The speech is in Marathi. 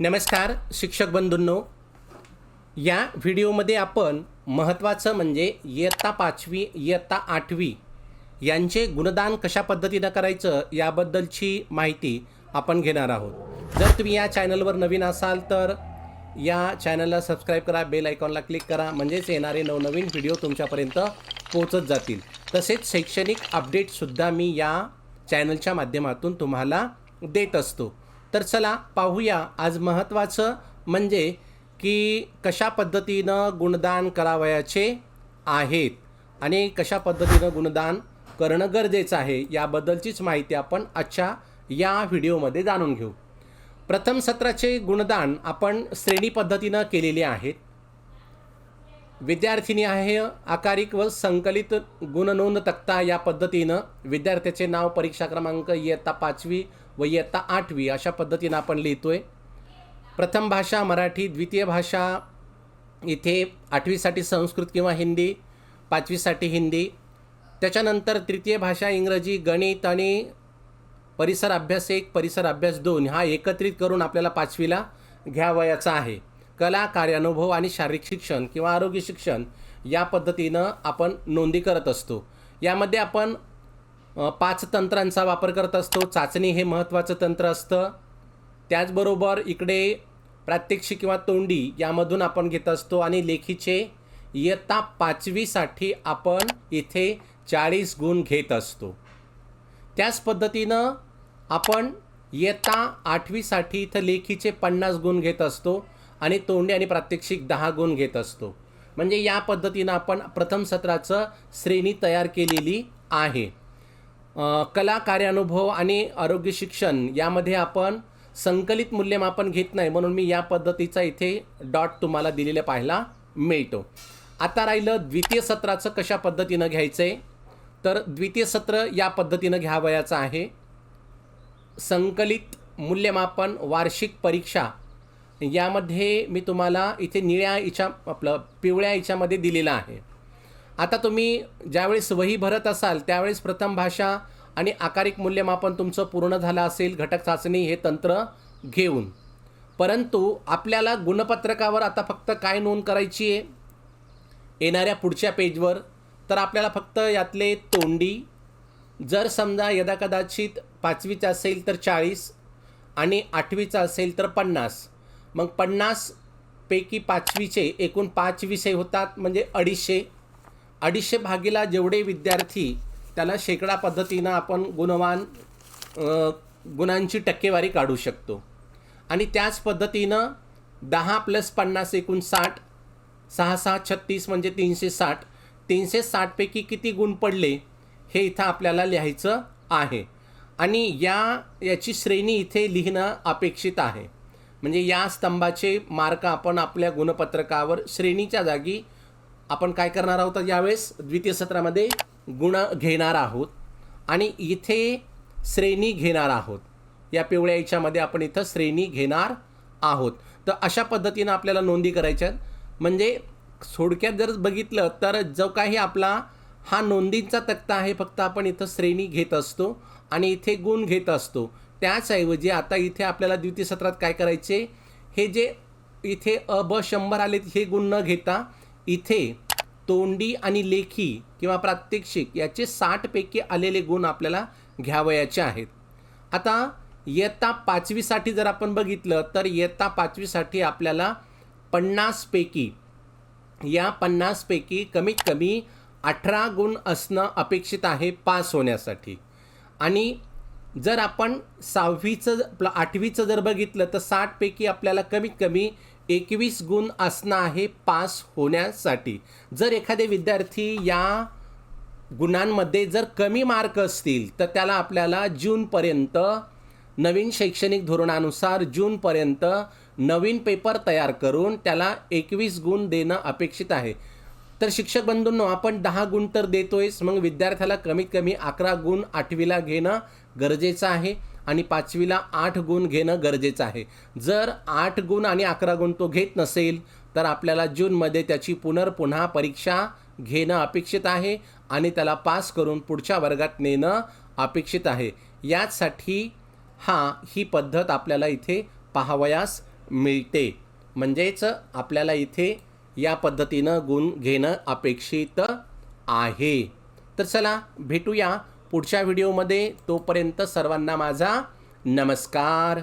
नमस्कार शिक्षक बंधूंनो. या व्हिडिओमध्ये आपण महत्त्वाचं म्हणजे इयत्ता पाचवी इयत्ता आठवी यांचे गुणदान कशा पद्धतीनं करायचं याबद्दलची माहिती आपण घेणार आहोत. जर तुम्ही या चॅनलवर नवीन असाल तर या चॅनलला सबस्क्राईब करा बेल आयकॉनला क्लिक करा म्हणजेच येणारे नवनवीन व्हिडिओ तुमच्यापर्यंत पोहोचत जातील. तसेच शैक्षणिक अपडेटसुद्धा मी या चॅनलच्या माध्यमातून तुम्हाला देत असतो. तर चला पाहूया आज महत्त्वाचं म्हणजे की कशा पद्धतीनं गुणदान करावयाचे आहेत आणि कशा पद्धतीनं गुणदान करणं गरजेचं आहे याबद्दलचीच माहिती आपण आजच्या या व्हिडिओमध्ये जाणून घेऊ. प्रथम सत्राचे गुणदान आपण श्रेणी पद्धतीनं केलेले आहेत. विद्यार्थिनी आहे आकारिक व संकलित गुणनोंद तक्ता या पद्धतीनं विद्यार्थ्याचे नाव परीक्षा क्रमांक इयत्ता पाचवी व इयत्ता आठवी अशा पद्धतीनं आपण लिहितो आहे प्रथम भाषा मराठी द्वितीय भाषा इथे आठवीसाठी संस्कृत किंवा हिंदी पाचवीसाठी हिंदी. त्याच्यानंतर तृतीय भाषा इंग्रजी गणित आणि परिसर अभ्यास एक परिसर अभ्यास दोन हा एकत्रित करून आपल्याला पाचवीला घ्यावयाचा आहे. कला कार्यानुभव आणि शारीरिक शिक्षण किंवा आरोग्य शिक्षण या पद्धतीनं आपण नोंदी करत असतो. यामध्ये आपण पाच तंत्रांचा वापर करत असतो. चाचणी हे महत्त्वाचं तंत्र असतं. त्याचबरोबर इकडे प्रात्यक्षिक किंवा तोंडी यामधून आपण घेत असतो आणि लेखीचे इयत्ता पाचवीसाठी आपण इथे चाळीस गुण घेत असतो. त्याच पद्धतीनं आपण इयत्ता आठवीसाठी इथं लेखीचे पन्नास गुण घेत असतो. आणि तोंडी आणि प्रात्यक्षिक दहा गुण घेत असतो. म्हणजे या पद्धतीनं आपण प्रथम सत्राचं श्रेणी तयार केलेली आहे. कला कार्यानुभव आणि आरोग्य शिक्षण यामध्ये आपण संकलित मूल्यमापन घेत नाही म्हणून मी या पद्धतीचा इथे डॉट तुम्हाला दिलेला पाहायला मिळतो. आता राहिलं द्वितीय सत्राचं कशा पद्धतीनं घ्यायचं आहे तर द्वितीय सत्र या पद्धतीनं घ्यावयाचं आहे. संकलित मूल्यमापन वार्षिक परीक्षा यामध्ये मी तुम्हाला इथे निळ्या इच्छा आपलं पिवळ्या इच्छामध्ये दिलेलं आहे. आता तुम्ही ज्यावेळेस वही भरत असाल त्यावेळेस प्रथम भाषा आणि आकारिक मूल्यमापन तुमचं पूर्ण झालं असेल घटक चाचणी हे तंत्र घेऊन. परंतु आपल्याला गुणपत्रकावर आता फक्त काय नोंद करायची आहे? येणाऱ्या पुढच्या पेजवर तर आपल्याला फक्त यातले तोंडी जर समजा यदा कदाचित पाचवीचा असेल तर चाळीस आणि आठवीचा असेल तर पन्नास. मग पन्नासपैकी पाचवीचे एकूण पाच विषय होतात म्हणजे अडीचशे. अडीचशे भागीला जेवढे विद्यार्थी त्याला शेकडा पद्धतीनं आपण गुणवान गुणांची टक्केवारी काढू शकतो. आणि त्याच पद्धतीनं दहा प्लस पन्नास एकूण साठ सहा सहा छत्तीस म्हणजे तीनशे साठ. तीनशे साठपैकी किती गुण पडले हे इथं आपल्याला लिहायचं आहे. आणि या याची श्रेणी इथे लिहिणं अपेक्षित आहे. म्हणजे या स्तंभाचे मार्क आपण आपल्या गुणपत्रकावर श्रेणीच्या जागी आपण काय करणार आहोत तर यावेळेस? द्वितीय सत्रामध्ये गुण घेणार आहोत आणि इथे श्रेणी घेणार आहोत. या पिवळ्या याच्यामध्ये आपण इथं श्रेणी घेणार आहोत. तर अशा पद्धतीनं आपल्याला नोंदी करायच्या आहेत. म्हणजे थोडक्यात जर बघितलं तर जो काही आपला हा नोंदींचा तक्ता आहे फक्त आपण इथं श्रेणी घेत असतो आणि इथे गुण घेत असतो. त्याचऐवजी आता इथे आपल्याला द्वितीय सत्रात काय करायचे? हे जे इथे अ ब शंभर आले हे गुण न घेता इथे तोंडी आणि लेखी किंवा प्रात्यक्षिक याचे साठपैकी आलेले गुण आपल्याला घ्यावयाचे आहेत. आता इयत्ता पाचवीसाठी जर आपण बघितलं तर इयत्ता पाचवीसाठी आपल्याला पन्नासपैकी या पन्नासपैकी कमीत कमी अठरा गुण असणं अपेक्षित आहे पास होण्यासाठी. आणि जर आपण सहावीचं आपलं आठवीचं जर बघितलं तर साठपैकी आपल्याला कमीत कमी एकवीस गुण असणं आहे पास होण्यासाठी. जर एखादे विद्यार्थी या गुणांमध्ये जर कमी मार्क असतील तर त्याला आपल्याला जूनपर्यंत नवीन शैक्षणिक धोरणानुसार जूनपर्यंत नवीन पेपर तयार करून त्याला एकवीस गुण देणं अपेक्षित आहे. तर शिक्षक बंधूंनो आपण दहा गुण तर देतोयच. मग विद्यार्थ्याला कमीत कमी अकरा गुण आठवीला घेणं गरजेचं आहे आणि पाचवीला आठ गुण घेणं गरजेचं आहे. जर आठ गुण आणि अकरा गुण तो घेत नसेल तर आपल्याला जूनमध्ये त्याची पुनर्पुन्हा परीक्षा घेणं अपेक्षित आहे आणि त्याला पास करून पुढच्या वर्गात नेणं अपेक्षित आहे. याचसाठी हा ही पद्धत आपल्याला इथे पाहावयास मिळते. म्हणजेच आपल्याला इथे या पद्धतीनं गुण घेणं अपेक्षित आहे. तर चला भेटूया पुढच्या व्हिडिओमध्ये. तोपर्यंत सर्वांना माझा नमस्कार.